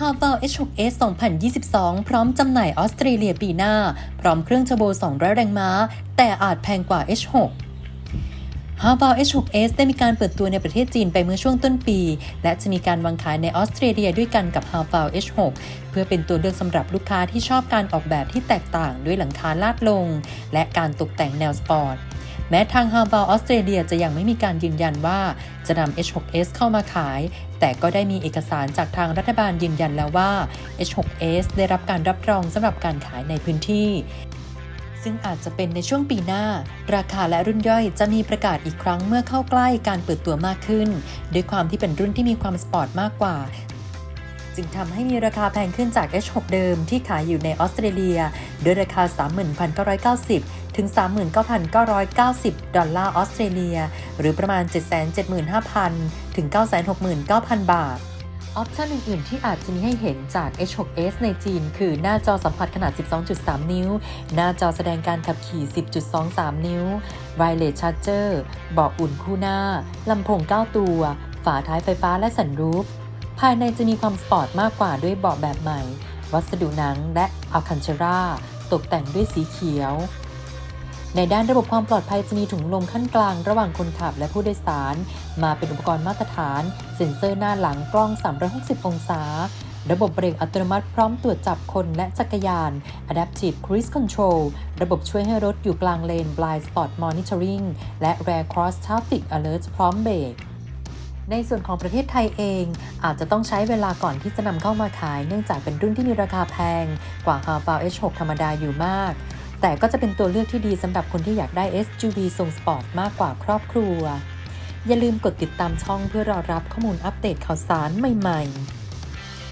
h a v a l H6S 2022 พร้อมจำหน่ายออสเตรเลียปีหน้า พร้อมเครื่องเทอร์โบ200 แรงม้า แต่อาจแพงกว่า H6 h a v a l H6S ได้มีการเปิดตัวในประเทศจีนไปเมื่อช่วงต้นปี และจะมีการวางขายในออสเตรเลียด้วยกันกับ h a v a l H6 เพื่อเป็นตัวเลือกสำหรับลูกค้าที่ชอบการออกแบบที่แตกต่างด้วยหลังคาลาดลง และการตกแต่งแนวสปอร์ต แม้ทาง h a v a l ออสเตรเลียจะยังไม่มีการยืนยันว่าจะนำ H6S เข้ามาขาย แต่ก็ได้มีเอกสารจากทางรัฐบาลยืนยันแล้วว่า H6S ได้รับการรับรองสำหรับการขายในพื้นที่ซึ่งอาจจะเป็นในช่วงปีหน้า ราคาและรุ่นย่อยจะมีประกาศอีกครั้งเมื่อเข้าใกล้การเปิดตัวมากขึ้น ด้วยความที่เป็นรุ่นที่มีความสปอร์ตมากกว่า จึงทำให้มีราคาแพงขึ้นจาก H6 เดิมที่ขายอยู่ในออสเตรเลีย ด้วยราคา 31,990 ถึง 39,990 ดอลลาร์ออสเตรเลีย หรือประมาณ 775,000 ถึง 969,000 บาท ออปชันอื่น ๆ ที่อาจจะมีให้เห็นจาก H6S ในจีน คือหน้าจอสัมผัสขนาด 12.3 นิ้ว หน้าจอแสดงการขับขี่ 10.23 นิ้ว Wireless Charger เบาะอุ่นคู่หน้า ลำโพง 9 ตัว ฝาท้ายไฟฟ้าและสันรูฟ ภายในจะมีความสปอร์ตมากกว่าด้วยเบาะแบบใหม่ วัสดุหนังและอัลคันเชราตกแต่งด้วยสีเขียว ในด้านระบบความปลอดภัยจะมีถุงลมขั้นกลางระหว่างคนขับและผู้โดยสาร มาเป็นอุปกรณ์มาตรฐาน เซ็นเซอร์หน้าหลังกล้อง 360 องศา ระบบเบรกอัตโนมัติพร้อมตรวจจับคนและจักรยาน Adaptive Cruise Control ระบบช่วยให้รถอยู่กลางเลน Blind Spot Monitoring และ Rear Cross Traffic Alert พร้อมเบรก ในส่วนของประเทศไทยเอง อาจจะต้องใช้เวลาก่อนที่จะนำเข้ามาขาย เนื่องจากเป็นรุ่นที่มีราคาแพง กว่า h a v a l H6 ธรรมดาอยู่มาก แต่ก็จะเป็นตัวเลือกที่ดีสำหรับคนที่อยากได้ SUV ทรงสปอร์ตมากกว่าครอบครัว อย่าลืมกดติดตามช่องเพื่อรอรับข้อมูลอัปเดตข่าวสารใหม่ ๆ